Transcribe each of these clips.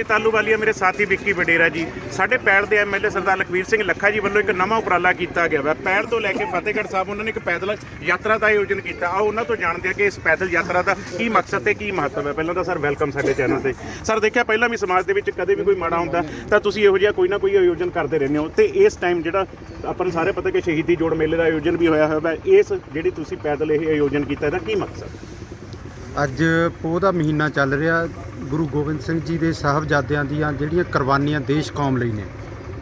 ਹਰਪ੍ਰੀਤ ਆਲੂਵਾਲੀਆ ਮੇਰੇ ਸਾਥੀ ਵਿੱਕੀ ਵਡੇਰਾ ਜੀ। ਸਾਡੇ ਪੈੜ ਦੇ ਐਮਐਲਏ ਸਰਦਾਰ ਲਖਵੀਰ ਸਿੰਘ ਲੱਖਾ ਜੀ ਵੱਲੋਂ ਇੱਕ ਨਵਾਂ ਉਪਰਾਲਾ ਕੀਤਾ ਗਿਆ ਹੈ ਪੈੜ ਤੋਂ ਲੈ ਕੇ ਫਤਿਹਗੜ੍ਹ ਸਾਹਿਬ, ਉਹਨਾਂ ਨੇ ਇੱਕ ਪੈਦਲ ਯਾਤਰਾ ਦਾ ਆਯੋਜਨ ਕੀਤਾ। ਆਓ ਉਹਨਾਂ ਤੋਂ ਜਾਣਦੇ ਹਾਂ ਕਿ ਇਸ ਪੈਦਲ ਯਾਤਰਾ ਦਾ ਕੀ ਮਕਸਦ ਤੇ ਕੀ ਮਹੱਤਵ ਹੈ। ਪਹਿਲਾਂ ਤਾਂ ਸਰ, ਵੈਲਕਮ ਸਾਡੇ ਚੈਨਲ ਤੇ। ਸਰ, ਦੇਖਿਆ ਪਹਿਲਾਂ ਵੀ ਸਮਾਜ ਦੇ ਵਿੱਚ ਕਦੇ ਵੀ ਕੋਈ ਮਾੜਾ ਹੁੰਦਾ, ਤਾਂ ਤੁਸੀਂ ਇਹੋ ਜਿਹਾ ਕੋਈ ਨਾ ਕੋਈ ਆਯੋਜਨ ਕਰਦੇ ਰਹਿੰਦੇ ਹੋ। ਤੇ ਇਸ ਟਾਈਮ ਜਿਹੜਾ ਆਪਾਂ ਨੂੰ ਸਾਰੇ ਪਤਾ ਕਿ ਸ਼ਹੀਦੀ ਜੋੜ ਮੇਲੇ ਦਾ ਆਯੋਜਨ ਵੀ ਹੋਇਆ ਹੋਇਆ ਹੈ ਇਸ ਜਿਹੜੀ ਤੁਸੀਂ ਪੈਦਲ ਇਹ ਆਯੋਜਨ ਕੀਤਾ, ਇਹਦਾ ਕੀ ਮਕਸਦ? ਅੱਜ ਪੋਹ ਦਾ ਮਹੀਨਾ ਚੱਲ ਰਿਹਾ। ਗੁਰੂ ਗੋਬਿੰਦ ਸਿੰਘ ਜੀ ਦੇ ਸਾਹਿਬਜ਼ਾਦਿਆਂ ਦੀਆਂ ਜਿਹੜੀਆਂ ਕੁਰਬਾਨੀਆਂ ਦੇਸ਼ ਕੌਮ ਲਈ ਨੇ,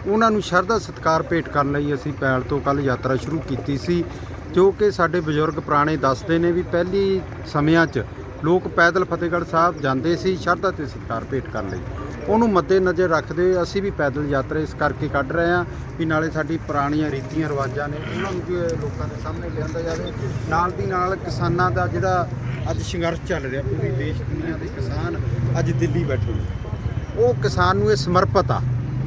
ਉਹਨਾਂ ਨੂੰ ਸ਼ਰਧਾ ਸਤਿਕਾਰ ਭੇਟ ਕਰਨ ਲਈ ਅਸੀਂ ਪੈਲ ਤੋਂ ਕੱਲ ਯਾਤਰਾ ਸ਼ੁਰੂ ਕੀਤੀ ਸੀ, ਜੋ ਕਿ ਸਾਡੇ ਬਜ਼ੁਰਗ ਪੁਰਾਣੇ ਦੱਸਦੇ ਨੇ ਵੀ ਪਹਿਲੀ ਸਮਿਆਂ 'ਚ ਲੋਕ ਪੈਦਲ ਫਤਿਹਗੜ੍ਹ ਸਾਹਿਬ ਜਾਂਦੇ ਸੀ, ਸ਼ਰਧਾ ਤੇ ਸਤਿਕਾਰ ਭੇਟ ਕਰਨ ਲਈ। ਉਹਨੂੰ ਮੱਦੇ ਨਜ਼ਰ ਰੱਖਦੇ ਹੋਏ ਅਸੀਂ ਵੀ ਪੈਦਲ ਯਾਤਰਾ ਇਸ ਕਰਕੇ ਕੱਢ ਰਹੇ ਹਾਂ ਵੀ ਨਾਲੇ ਸਾਡੀ ਪੁਰਾਣੀਆਂ ਰੀਤੀਆਂ, ਰਿਵਾਜਾਂ ਨੇ ਉਹਨਾਂ ਨੂੰ ਵੀ ਲੋਕਾਂ ਦੇ ਸਾਹਮਣੇ ਲਿਆਂਦਾ ਜਾਵੇ। ਨਾਲ ਦੀ ਨਾਲ ਕਿਸਾਨਾਂ ਦਾ ਜਿਹੜਾ ਅੱਜ ਸੰਘਰਸ਼ ਚੱਲ ਰਿਹਾ, ਪੂਰੀ ਦੇਸ਼ ਦੁਨੀਆ ਦੇ ਕਿਸਾਨ ਅੱਜ ਦਿੱਲੀ ਬੈਠੇ ਨੇ। ਉਹ ਕਿਸਾਨ ਨੂੰ ਇਹ ਸਮਰਪਿਤ ਆ,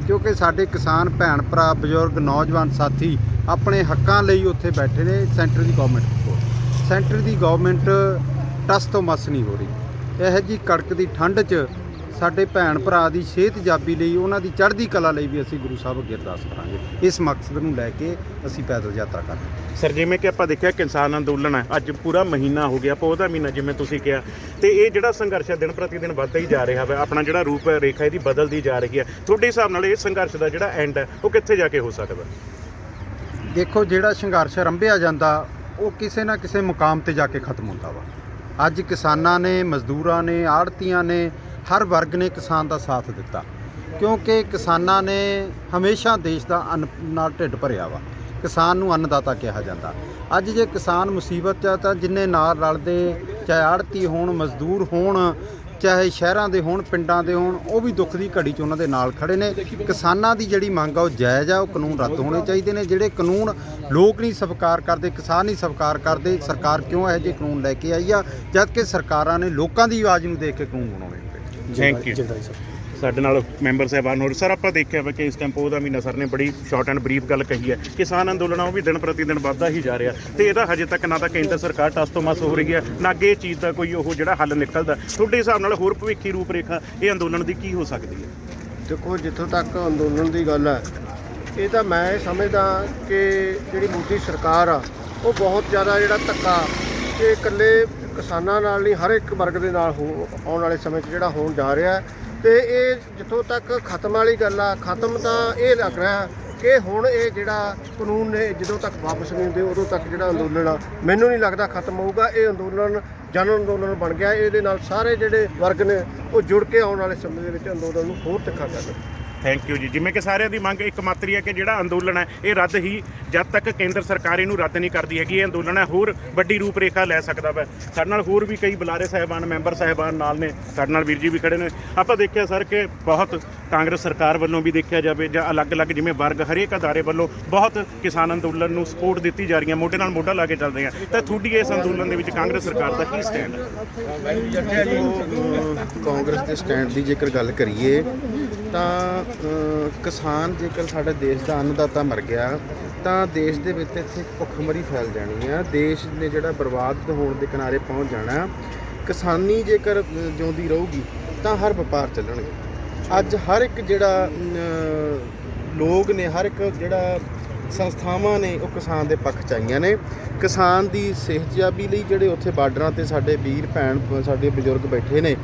ਕਿਉਂਕਿ ਸਾਡੇ ਕਿਸਾਨ ਭੈਣ ਭਰਾ, ਬਜ਼ੁਰਗ, ਨੌਜਵਾਨ ਸਾਥੀ ਆਪਣੇ ਹੱਕਾਂ ਲਈ ਉੱਥੇ ਬੈਠੇ ਨੇ ਸੈਂਟਰ ਦੀ ਗਵਰਨਮੈਂਟ ਕੋਲ। ਸੈਂਟਰ ਦੀ ਗਵਰਨਮੈਂਟ ਟਸ ਤੋਂ ਮਸ ਨਹੀਂ ਹੋ ਰਹੀ। ਇਹੋ ਜੀ ਕੜਕ ਦੀ ਠੰਡ 'ਚ ਸਾਡੇ ਭੈਣ ਭਰਾ ਦੀ ਸਿਹਤ ਜਾਬੀ ਲਈ ਉਹਨਾਂ ਦੀ ਚੜ੍ਹਦੀ ਕਲਾ ਲਈ ਵੀ ਅਸੀਂ ਗੁਰੂ ਸਾਹਿਬ ਅੱਗੇ ਅਰਦਾਸ ਕਰਾਂਗੇ। ਇਸ ਮਕਸਦ ਨੂੰ ਲੈ ਕੇ ਅਸੀਂ ਪੈਦਲ ਯਾਤਰਾ ਕਰ ਰਹੇ ਹਾਂ। ਸਰ ਜਿਵੇਂ ਕਿ ਆਪਾਂ ਦੇਖਿਆ ਕਿਸਾਨ ਅੰਦੋਲਨ ਹੈ ਅੱਜ ਪੂਰਾ ਮਹੀਨਾ ਹੋ ਗਿਆ ਪੋਹ ਦਾ ਮਹੀਨਾ ਜਿਵੇਂ ਤੁਸੀਂ ਕਿਹਾ। ਤੇ ਇਹ ਜਿਹੜਾ ਸੰਘਰਸ਼ ਹੈ ਦਿਨ ਪ੍ਰਤੀ ਦਿਨ ਵੱਧਦਾ ਹੀ ਜਾ ਰਿਹਾ ਹੈ ਆਪਣਾ ਜਿਹੜਾ ਰੂਪ ਰੇਖਾ ਇਹਦੀ ਬਦਲਦੀ ਜਾ ਰਹੀ ਹੈ। ਤੁਹਾਡੇ ਹਿਸਾਬ ਨਾਲ ਇਹ ਸੰਘਰਸ਼ ਦਾ ਜਿਹੜਾ ਐਂਡ ਹੈ ਉਹ ਕਿੱਥੇ ਜਾ ਕੇ ਹੋ ਸਕਦਾ? ਦੇਖੋ ਜਿਹੜਾ ਸੰਘਰਸ਼ ਆਰੰਭਿਆ ਜਾਂਦਾ ਉਹ ਕਿਸੇ ਨਾ ਕਿਸੇ ਮੁਕਾਮ ਤੇ ਜਾ ਕੇ ਖਤਮ ਹੁੰਦਾ ਵਾ। ਅੱਜ ਕਿਸਾਨਾਂ ਨੇ, ਮਜ਼ਦੂਰਾਂ ਨੇ ਆੜਤੀਆਂ ਨੇ, ਹਰ ਵਰਗ ਨੇ ਕਿਸਾਨ ਦਾ ਸਾਥ ਦਿੱਤਾ। ਕਿਉਂਕਿ ਕਿਸਾਨਾਂ ਨੇ ਹਮੇਸ਼ਾ ਦੇਸ਼ ਦਾ ਅੰਨ ਨਾਲ ਢਿੱਡ ਭਰਿਆ ਵਾ। ਕਿਸਾਨ ਨੂੰ ਅੰਨਦਾਤਾ ਕਿਹਾ ਜਾਂਦਾ। ਅੱਜ ਜੇ ਕਿਸਾਨ ਮੁਸੀਬਤ 'ਚ ਆ ਤਾਂ ਜਿੰਨੇ ਨਾਲ ਰਲਦੇ, ਚਾਹੇ ਆੜਤੀ ਹੋਣ, ਮਜ਼ਦੂਰ ਹੋਣ ਚਾਹੇ ਸ਼ਹਿਰਾਂ ਦੇ ਹੋਣ ਪਿੰਡਾਂ ਦੇ ਹੋਣ ਉਹ ਵੀ ਦੁੱਖ ਦੀ ਘੜੀ 'ਚ ਉਹਨਾਂ ਦੇ ਨਾਲ ਖੜੇ ਨੇ। ਕਿਸਾਨਾਂ ਦੀ ਜਿਹੜੀ ਮੰਗ ਆ ਉਹ ਜਾਇਜ਼ ਆ ਉਹ ਕਾਨੂੰਨ ਰੱਦ ਹੋਣੇ ਚਾਹੀਦੇ ਨੇ। ਜਿਹੜੇ ਕਾਨੂੰਨ ਲੋਕ ਨਹੀਂ ਸਵੀਕਾਰ ਕਰਦੇ ਕਿਸਾਨ ਨਹੀਂ ਸਵੀਕਾਰ ਕਰਦੇ ਸਰਕਾਰ ਕਿਉਂ ਇਹੋ ਜਿਹੇ ਕਾਨੂੰਨ ਲੈ ਕੇ ਆਈ ਆ? ਜਦ ਕਿ ਸਰਕਾਰਾਂ ਨੇ ਲੋਕਾਂ ਦੀ ਆਵਾਜ਼ ਨੂੰ ਦੇਖ ਕੇ ਕਾਨੂੰਨ ਬਣਾਉਣੇ ਹੁੰਦੇ ਥੈਂਕ ਯੂ ਸਾਡੇ ਨਾਲ ਮੈਂਬਰ ਸਾਹਿਬਾਨ ਹੋਰ ਸਰ, ਆਪਾਂ ਦੇਖਿਆ ਵਾ ਕਿ ਇਸ ਟਾਈਮ ਪੋਹ ਦਾ ਮਹੀਨਾ ਸਰ ਨੇ ਬੜੀ ਸ਼ਾਰਟ ਐਂਡ ਬਰੀਫ ਗੱਲ ਕਹੀ ਹੈ। ਕਿਸਾਨ ਅੰਦੋਲਨ ਆ, ਉਹ ਵੀ ਦਿਨ ਪ੍ਰਤੀ ਦਿਨ ਵੱਧਦਾ ਹੀ ਜਾ ਰਿਹਾ। ਤੇ ਇਹਦਾ ਹਜੇ ਤੱਕ ਨਾ ਤਾਂ ਕੇਂਦਰ ਸਰਕਾਰ ਟਸ ਤੋਂ ਮਸ ਹੋ ਰਹੀ ਹੈ, ਨਾ ਅੱਗੇ ਇਹ ਚੀਜ਼ ਦਾ ਕੋਈ ਉਹ ਜਿਹੜਾ ਹੱਲ ਨਿਕਲਦਾ। ਤੁਹਾਡੇ ਹਿਸਾਬ ਨਾਲ ਹੋਰ ਭਵਿੱਖੀ ਰੂਪ ਰੇਖਾ ਇਹ ਅੰਦੋਲਨ ਦੀ ਕੀ ਹੋ ਸਕਦੀ ਹੈ? ਦੇਖੋ, ਜਿੱਥੋਂ ਤੱਕ ਅੰਦੋਲਨ ਦੀ ਗੱਲ ਹੈ, ਇਹ ਤਾਂ ਮੈਂ ਇਹ ਸਮਝਦਾ ਕਿ ਜਿਹੜੀ ਮੋਦੀ ਸਰਕਾਰ ਆ, ਉਹ ਬਹੁਤ ਜ਼ਿਆਦਾ ਜਿਹੜਾ ਧੱਕਾ ਕਿ ਇਕੱਲੇ ਕਿਸਾਨਾਂ ਨਾਲ ਨਹੀਂ, ਹਰ ਇੱਕ ਵਰਗ ਦੇ ਨਾਲ ਹੋ ਆਉਣ ਵਾਲੇ ਸਮੇਂ 'ਚ ਜਿਹੜਾ ਹੋਣ ਜਾ ਰਿਹਾ ਹੈ। ਤੇ ਇਹ ਜਿੱਥੋਂ ਤੱਕ ਖਤਮ ਵਾਲੀ ਗੱਲ ਆ, ਖਤਮ ਤਾਂ ਇਹ ਲੱਗ ਰਿਹਾ ਕਿ ਹੁਣ ਇਹ ਜਿਹੜਾ ਕਾਨੂੰਨ ਨੇ, ਜਦੋਂ ਤੱਕ ਵਾਪਸ ਨਹੀਂ ਹੁੰਦੇ, ਉਦੋਂ ਤੱਕ ਜਿਹੜਾ ਅੰਦੋਲਨ ਆ, ਮੈਨੂੰ ਨਹੀਂ ਲੱਗਦਾ ਖਤਮ ਹੋਊਗਾ। ਇਹ ਅੰਦੋਲਨ ਜਨ ਅੰਦੋਲਨ ਬਣ ਗਿਆ। ਇਹਦੇ ਨਾਲ ਸਾਰੇ ਜਿਹੜੇ ਵਰਗ ਨੇ, ਉਹ ਜੁੜ ਕੇ ਆਉਣ ਵਾਲੇ ਸਮੇਂ ਦੇ ਵਿੱਚ ਅੰਦੋਲਨ ਨੂੰ ਹੋਰ ਤਿੱਖਾ ਕਰਨਗੇ ਥੈਂਕ ਯੂ ਜੀ। ਜਿਵੇਂ ਕਿ ਸਾਰਿਆਂ ਦੀ ਮੰਗ ਇੱਕ ਮਾਤਰੀ ਹੈ ਕਿ ਜਿਹੜਾ ਅੰਦੋਲਨ ਹੈ, ਇਹ ਰੱਦ ਹੀ ਜਦ ਤੱਕ ਕੇਂਦਰ ਸਰਕਾਰ ਇਹਨੂੰ ਰੱਦ ਨਹੀਂ ਕਰਦੀ ਹੈਗੀ। ਇਹ ਅੰਦੋਲਨ ਹੈ, ਹੋਰ ਵੱਡੀ ਰੂਪ ਰੇਖਾ ਲੈ ਸਕਦਾ ਵਾ। ਸਾਡੇ ਨਾਲ ਹੋਰ ਵੀ ਕਈ ਬੁਲਾਰੇ ਸਾਹਿਬਾਨ, ਮੈਂਬਰ ਸਾਹਿਬਾਨ ਨਾਲ ਨੇ। ਸਾਡੇ ਨਾਲ ਵੀਰ ਜੀ ਵੀ ਖੜੇ ਨੇ। ਆਪਾਂ ਦੇਖਿਆ ਸਰ ਕਿ ਬਹੁਤ ਕਾਂਗਰਸ ਸਰਕਾਰ ਵੱਲੋਂ ਵੀ ਦੇਖਿਆ ਜਾਵੇ ਜਾਂ ਅਲੱਗ-ਅਲੱਗ ਜਿਵੇਂ ਵਰਗ ਹਰੇਕ ਅਦਾਰੇ ਵੱਲੋਂ ਬਹੁਤ ਕਿਸਾਨ ਅੰਦੋਲਨ ਨੂੰ ਸਪੋਰਟ ਦਿੱਤੀ ਜਾ ਰਹੀ ਹੈ। ਮੋਢੇ ਨਾਲ ਮੋਢਾ ਲਾ ਕੇ ਚੱਲਦੇ ਆ। ਤਾਂ ਤੁਹਾਡੀ ਇਸ ਅੰਦੋਲਨ ਦੇ ਵਿੱਚ ਕਾਂਗਰਸ ਸਰਕਾਰ ਦਾ ਕੀ ਸਟੈਂਡ ਹੈ? ਕਾਂਗਰਸ ਦੇ ਸਟੈਂਡ ਦੀ ਜੇਕਰ ਗੱਲ ਕਰੀਏ, ਤਾਂ ਕਿਸਾਨ ਜੇਕਰ ਸਾਡੇ ਦੇਸ਼ ਦਾ ਅੰਨਦਾਤਾ ਮਰ ਗਿਆ, ਤਾਂ ਦੇਸ਼ ਦੇ ਵਿੱਚ ਇੱਥੇ ਭੁੱਖਮਰੀ ਫੈਲ ਜਾਣੀ ਆ। ਦੇਸ਼ ਨੇ ਜਿਹੜਾ ਬਰਬਾਦ ਹੋਣ ਦੇ ਕਿਨਾਰੇ ਪਹੁੰਚ ਜਾਣਾ, ਕਿਸਾਨੀ ਜੇਕਰ ਜਿਉਂਦੀ ਰਹੂਗੀ, ਤਾਂ ਹਰ ਵਪਾਰ ਚੱਲਣਗੇ। ਅੱਜ ਹਰ ਇੱਕ ਜਿਹੜਾ ਲੋਕ ਨੇ, ਹਰ ਇੱਕ ਜਿਹੜਾ ਸੰਸਥਾਵਾਂ ਨੇ ਉਹ ਕਿਸਾਨ ਦੇ ਪੱਖ ਚ ਆਈਆਂ ਨੇ। ਕਿਸਾਨ ਦੀ ਸਿਹਤਯਾਬੀ ਲਈ ਜਿਹੜੇ ਉੱਥੇ ਬਾਰਡਰਾਂ ਤੇ ਸਾਡੇ ਵੀਰ, ਭੈਣ, ਸਾਡੇ ਬਜ਼ੁਰਗ ਬੈਠੇ ਨੇ,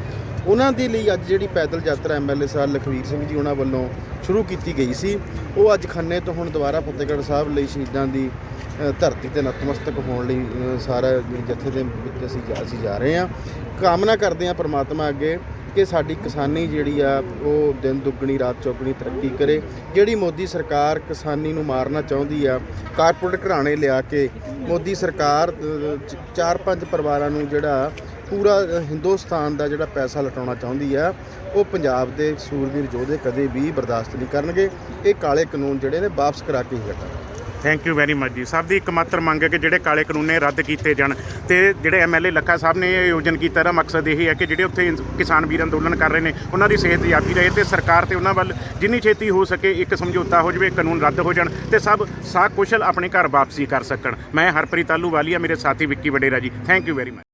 ਉਹਨਾਂ ਦੇ ਲਈ ਅੱਜ ਜਿਹੜੀ ਪੈਦਲ ਯਾਤਰਾ ਐਮਐਲਏ ਸਾਹਿਬ ਲਖਵੀਰ ਸਿੰਘ ਜੀ ਉਹਨਾਂ ਵੱਲੋਂ ਸ਼ੁਰੂ ਕੀਤੀ ਗਈ ਸੀ। ਉਹ ਅੱਜ ਖੰਨੇ ਤੋਂ ਹੁਣ ਦੁਬਾਰਾ ਫਤਿਹਗੜ੍ਹ ਸਾਹਿਬ ਲਈ ਸ਼ਹੀਦਾਂ ਦੀ ਧਰਤੀ ਤੇ ਨਤਮਸਤਕ ਹੋਣ ਲਈ ਸਾਰਾ ਜਥੇ ਦੇ ਵਿੱਚ ਅਸੀਂ ਜਾ ਅਸੀਂ ਜਾ ਰਹੇ ਹਾਂ। ਕਾਮਨਾ ਕਰਦੇ ਹਾਂ ਪ੍ਰਮਾਤਮਾ ਅੱਗੇ ਕਿ ਸਾਡੀ ਕਿਸਾਨੀ ਜਿਹੜੀ ਆ, ਉਹ ਦਿਨ ਦੁੱਗਣੀ, ਰਾਤ ਚੌਗਣੀ ਤਰੱਕੀ ਕਰੇ। ਜਿਹੜੀ ਮੋਦੀ ਸਰਕਾਰ ਕਿਸਾਨੀ ਨੂੰ ਮਾਰਨਾ ਚਾਹੁੰਦੀ ਆ, ਕਾਰਪੋਰੇਟ ਘਰਾਣੇ ਲਿਆ ਕੇ ਮੋਦੀ ਸਰਕਾਰ ਚ- ਚਾਰ ਪੰਜ ਪਰਿਵਾਰਾਂ ਨੂੰ ਜਿਹੜਾ ਪੂਰਾ ਹਿੰਦੁਸਤਾਨ ਦਾ ਜਿਹੜਾ ਪੈਸਾ ਲਟਾਉਣਾ ਚਾਹੁੰਦੀ ਆ, ਉਹ ਪੰਜਾਬ ਦੇ ਸੂਰਵੀਰ ਯੋਧੇ ਕਦੇ ਵੀ ਬਰਦਾਸ਼ਤ ਨਹੀਂ ਕਰਨਗੇ। ਇਹ ਕਾਲੇ ਕਾਨੂੰਨ ਜਿਹੜੇ ਨੇ ਵਾਪਸ ਕਰਾ ਕੇ ਹੀ ਹਟਾਂਗੇ ਥੈਂਕ ਯੂ ਵੈਰੀ ਮਚ ਜੀ। ਸਭ ਦੀ ਇੱਕ ਮਾਤਰ ਮੰਗ ਹੈ ਕਿ ਜਿਹੜੇ ਕਾਲੇ ਕਾਨੂੰਨ ਨੇ ਰੱਦ ਕੀਤੇ ਜਾਣ ਤੇ ਜਿਹੜੇ ਐਮਐਲਏ ਲੱਖਾ ਸਾਹਿਬ ਨੇ ਇਹ ਆਯੋਜਨ ਕੀਤਾ, ਇਹਦਾ ਮਕਸਦ ਇਹ ਹੈ ਕਿ ਜਿਹੜੇ ਉੱਥੇ ਕਿਸਾਨ ਵੀਰ ਅੰਦੋਲਨ ਕਰ ਰਹੇ ਨੇ, ਉਹਨਾਂ ਦੀ ਸਿਹਤ ਜਾਤੀ ਰਹੇ ਤੇ ਸਰਕਾਰ ਤੇ ਉਹਨਾਂ ਵੱਲ ਜਿੰਨੀ ਛੇਤੀ ਹੋ ਸਕੇ ਇੱਕ ਸਮਝੌਤਾ ਹੋ ਜਾਵੇ, ਕਾਨੂੰਨ ਰੱਦ ਹੋ ਜਾਣ ਤੇ ਸਭ ਸਾ ਕੁਸ਼ਲ ਆਪਣੇ ਘਰ ਵਾਪਸੀ ਕਰ ਸਕਣ। ਮੈਂ ਹਰਪ੍ਰੀਤ ਆਲੂ ਵਾਲੀਆ ਮੇਰੇ ਸਾਥੀ ਵਿੱਕੀ ਵਡੇਰਾ ਜੀ। Thank you very much